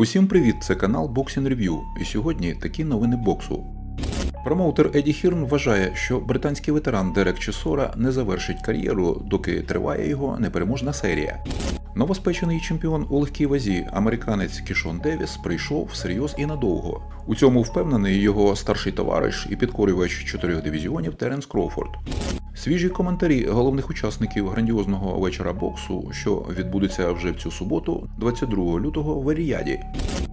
Усім привіт! Це канал Boxing Review, і сьогодні такі новини боксу. Промоутер Еді Хірн вважає, що британський ветеран Дерек Чесора не завершить кар'єру, доки триває його непереможна серія. Новоспечений чемпіон у легкій вазі, американець Кішон Девіс, прийшов всерйоз і надовго. У цьому впевнений його старший товариш і підкорювач чотирьох дивізіонів Теренс Кроуфорд. Свіжі коментарі головних учасників грандіозного вечора боксу, що відбудеться вже в цю суботу, 22 лютого в Еріаді.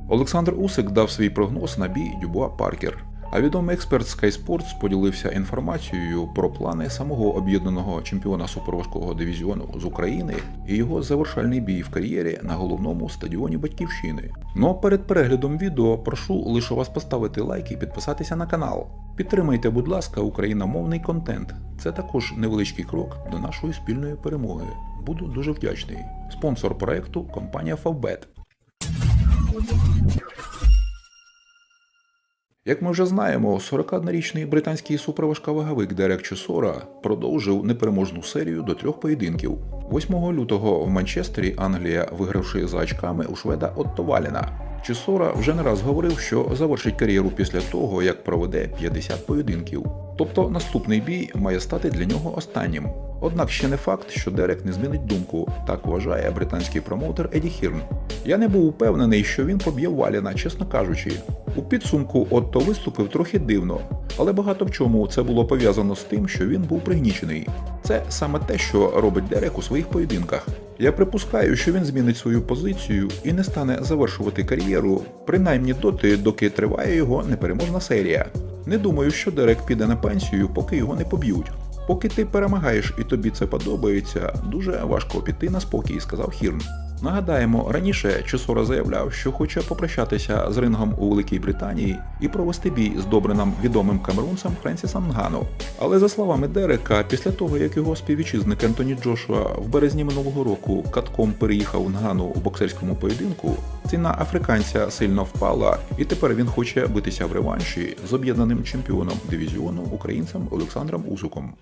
Олександр Усик дав свій прогноз на бій Дюбуа Паркер. А відомий експерт Sky Sports поділився інформацією про плани самого об'єднаного чемпіона суперважкого дивізіону з України і його завершальний бій в кар'єрі на головному стадіоні Батьківщини. Ну а перед переглядом відео прошу лише вас поставити лайк і підписатися на канал. Підтримайте, будь ласка, україномовний контент. Це також невеличкий крок до нашої спільної перемоги. Буду дуже вдячний. Спонсор проекту компанія Favbet. Як ми вже знаємо, 41-річний британський суперважковаговик Дерек Чесора продовжив непереможну серію до трьох поєдинків. 8 лютого в Манчестері Англія, вигравши за очками у шведа Отто Валіна. Чесора вже не раз говорив, що завершить кар'єру після того, як проведе 50 поєдинків. Тобто наступний бій має стати для нього останнім. Однак ще не факт, що Дерек не змінить думку, так вважає британський промоутер Еді Хірн. Я не був упевнений, що він поб'є Валіна, чесно кажучи. У підсумку Отто виступив трохи дивно, але багато в чому це було пов'язано з тим, що він був пригнічений. Це саме те, що робить Дерек у своїх поєдинках. Я припускаю, що він змінить свою позицію і не стане завершувати кар'єру, принаймні доти, доки триває його непереможна серія. Не думаю, що Дерек піде на пенсію, поки його не поб'ють. Поки ти перемагаєш і тобі це подобається, дуже важко піти на спокій, сказав Хірн. Нагадаємо, раніше Чесора заявляв, що хоче попрощатися з рингом у Великій Британії і провести бій з добре нам відомим камерунцем Френсісом Нгану. Але за словами Дерека, після того як його співвітчизник Ентоні Джошуа в березні минулого року катком переїхав Нгану у боксерському поєдинку, ціна африканця сильно впала, і тепер він хоче битися в реванші з об'єднаним чемпіоном дивізіону українцем Олександром Усуком.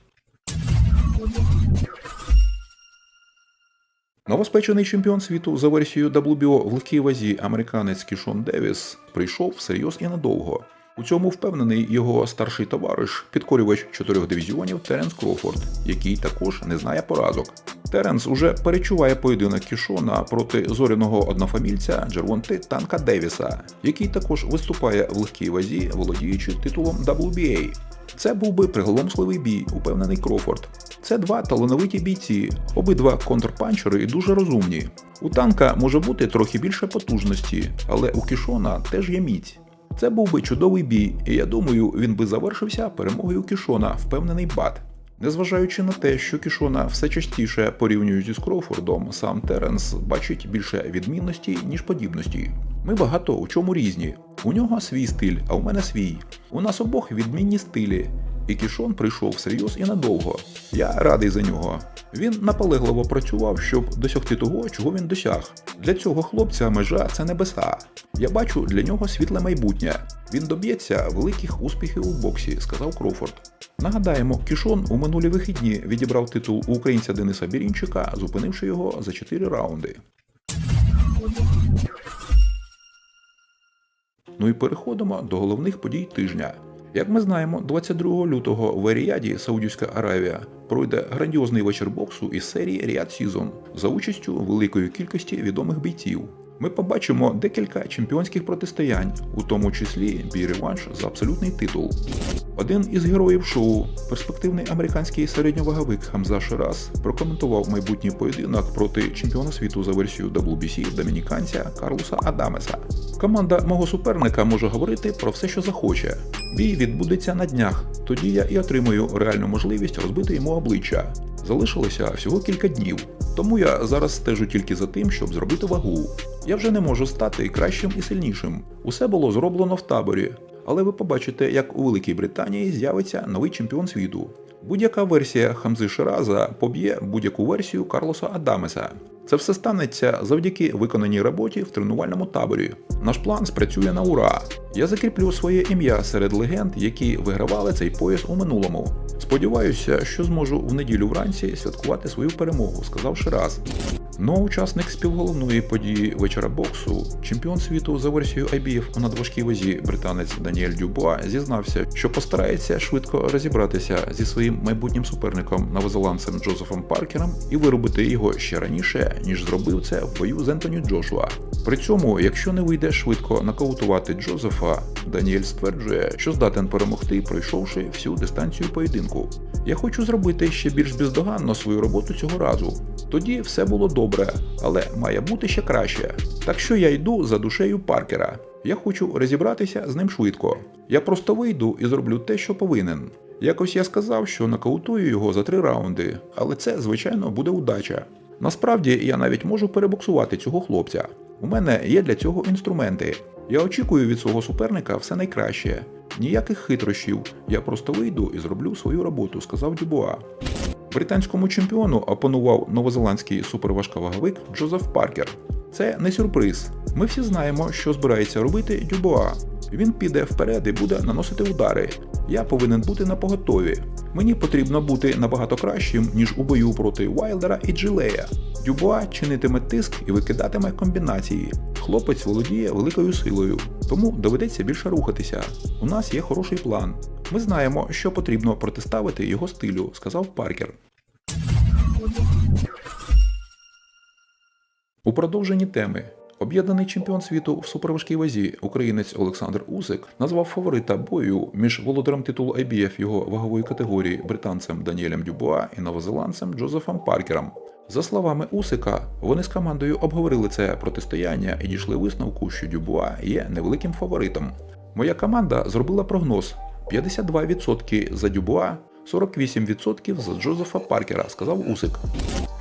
Новоспечений чемпіон світу за версією WBO в легкій вазі американець Кішон Девіс прийшов всерйоз і надовго. У цьому впевнений його старший товариш, підкорювач чотирьох дивізіонів Теренс Кроуфорд, який також не знає поразок. Теренс уже перечуває поєдинок Кішона проти зоряного однофамільця Джервонти Танка Девіса, який також виступає в легкій вазі, володіючи титулом WBA. Це був би приголомшливий бій, упевнений Крофорд. Це два талановиті бійці, обидва контрпанчери і дуже розумні. У танка може бути трохи більше потужності, але у Кішона теж є міць. Це був би чудовий бій, і я думаю, він би завершився перемогою Кішона, впевнений бат. Незважаючи на те, що Кішона все частіше порівнюють із Кроуфордом, сам Теренс бачить більше відмінності, ніж подібності. Ми багато у чому різні. У нього свій стиль, а у мене свій. У нас обох відмінні стилі. І Кішон прийшов всерйоз і надовго. Я радий за нього. Він наполегливо працював, щоб досягти того, чого він досяг. Для цього хлопця межа це небеса. Я бачу для нього світле майбутнє. Він доб'ється великих успіхів у боксі, сказав Кроуфорд. Нагадаємо, Кішон у минулі вихідні відібрав титул у українця Дениса Бірінчика, зупинивши його за 4 раунди. Ну і переходимо до головних подій тижня. Як ми знаємо, 22 лютого в Еріаді, Саудівська Аравія, пройде грандіозний вечір боксу із серії Ріад Сізон за участю великої кількості відомих бійців. Ми побачимо декілька чемпіонських протистоянь, у тому числі бій реванш за абсолютний титул. Один із героїв шоу, перспективний американський середньоваговик Хамза Шираз, прокоментував майбутній поєдинок проти чемпіона світу за версією WBC домініканця Карлоса Адамеса. Команда мого суперника може говорити про все, що захоче. Бій відбудеться на днях. Тоді я і отримую реальну можливість розбити йому обличчя. Залишилося всього кілька днів, тому я зараз стежу тільки за тим, щоб зробити вагу. Я вже не можу стати кращим і сильнішим. Усе було зроблено в таборі, але ви побачите, як у Великій Британії з'явиться новий чемпіон світу. Будь-яка версія Хамзи Шираза поб'є будь-яку версію Карлоса Адамеса. Це все станеться завдяки виконаній роботі в тренувальному таборі. Наш план спрацює на ура. Я закріплю своє ім'я серед легенд, які вигравали цей пояс у минулому. Сподіваюся, що зможу в неділю вранці святкувати свою перемогу, сказав Шираз. Ну а учасник співголовної події вечора боксу, чемпіон світу за версією IBF у надважкій вазі британець Даніель Дюбуа зізнався, що постарається швидко розібратися зі своїм майбутнім суперником новозеландцем Джозефом Паркером і виробити його ще раніше, ніж зробив це в бою з Ентоні Джошуа. При цьому, якщо не вийде швидко нокаутувати Джозефа, Даніель стверджує, що здатен перемогти, пройшовши всю дистанцію поєдинку. Я хочу зробити ще більш бездоганно свою роботу цього разу. Тоді все було добре, але має бути ще краще. Так що я йду за душею Паркера. Я хочу розібратися з ним швидко. Я просто вийду і зроблю те, що повинен. Якось я сказав, що нокаутую його за три раунди, але це, звичайно, буде удача. Насправді я навіть можу перебоксувати цього хлопця. У мене є для цього інструменти. Я очікую від свого суперника все найкраще. Ніяких хитрощів. Я просто вийду і зроблю свою роботу, сказав Дюбуа. Британському чемпіону опанував новозеландський суперважковаговик Джозеф Паркер. Це не сюрприз. Ми всі знаємо, що збирається робити Дюбуа. Він піде вперед і буде наносити удари. Я повинен бути на поготові. Мені потрібно бути набагато кращим, ніж у бою проти Вайлдера і Джилея. Дюбуа чинитиме тиск і викидатиме комбінації. Хлопець володіє великою силою, тому доведеться більше рухатися. У нас є хороший план. Ми знаємо, що потрібно протиставити його стилю, сказав Паркер. У продовженні теми. Об'єднаний чемпіон світу в суперважкій вазі українець Олександр Усик назвав фаворита бою між володарем титулу IBF його вагової категорії британцем Даніелем Дюбуа і новозеландцем Джозефом Паркером. За словами Усика, вони з командою обговорили це протистояння і дійшли висновку, що Дюбуа є невеликим фаворитом. Моя команда зробила прогноз: 52% за Дюбуа, 48% за Джозефа Паркера, сказав Усик.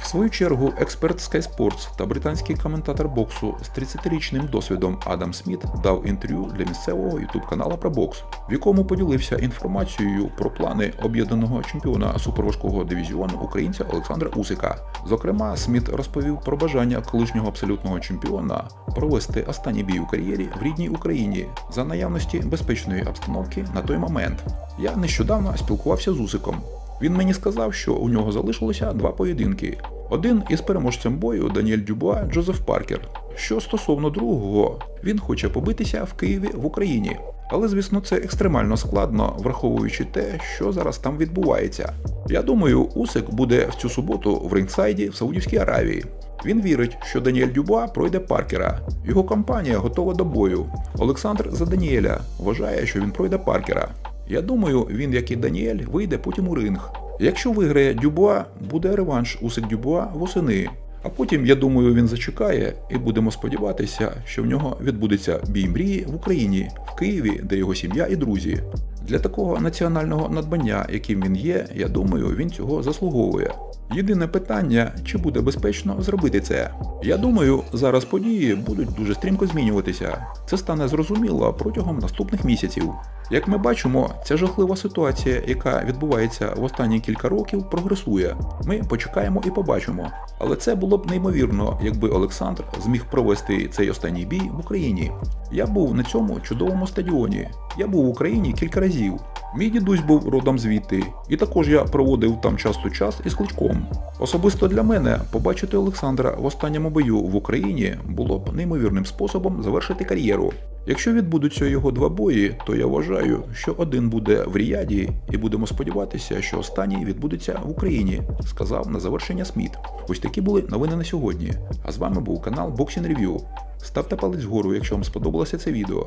В свою чергу, експерт Sky Sports та британський коментатор боксу з 30-річним досвідом Адам Сміт дав інтерв'ю для місцевого ютуб канала про бокс, в якому поділився інформацією про плани об'єднаного чемпіона суперважкого дивізіону українця Олександра Усика. Зокрема, Сміт розповів про бажання колишнього абсолютного чемпіона провести останній бій у кар'єрі в рідній Україні за наявності безпечної обстановки на той момент. Я нещодавно спілкувався з Усиком. Він мені сказав, що у нього залишилося два поєдинки. Один із переможцем бою Даніель Дюбуа Джозеф Паркер. Що стосовно другого, він хоче побитися в Києві в Україні. Але, звісно, це екстремально складно, враховуючи те, що зараз там відбувається. Я думаю, Усик буде в цю суботу в Рейнсайді в Саудівській Аравії. Він вірить, що Даніель Дюбуа пройде Паркера. Його компанія готова до бою. Олександр за Даніеля вважає, що він пройде Паркера. Я думаю, він, як і Даніель, вийде потім у ринг. Якщо виграє Дюбуа, буде реванш Усик Дюбуа восени. А потім, я думаю, він зачекає і будемо сподіватися, що в нього відбудеться бій мрії в Україні, в Києві, де його сім'я і друзі. Для такого національного надбання, яким він є, я думаю, він цього заслуговує. Єдине питання, чи буде безпечно зробити це. Я думаю, зараз події будуть дуже стрімко змінюватися. Це стане зрозуміло протягом наступних місяців. Як ми бачимо, ця жахлива ситуація, яка відбувається в останні кілька років, прогресує. Ми почекаємо і побачимо. Але це було б неймовірно, якби Олександр зміг провести цей останній бій в Україні. Я був на цьому чудовому стадіоні. Я був в Україні кілька разів. Мій дідусь був родом звідти, і також я проводив там часто час із кличком. Особисто для мене побачити Олександра в останньому бою в Україні було б неймовірним способом завершити кар'єру. Якщо відбудуться його два бої, то я вважаю, що один буде в Ріяді, і будемо сподіватися, що останній відбудеться в Україні, сказав на завершення Сміт. Ось такі були новини на сьогодні. А з вами був канал Boxing Review. Ставте палець вгору, якщо вам сподобалося це відео.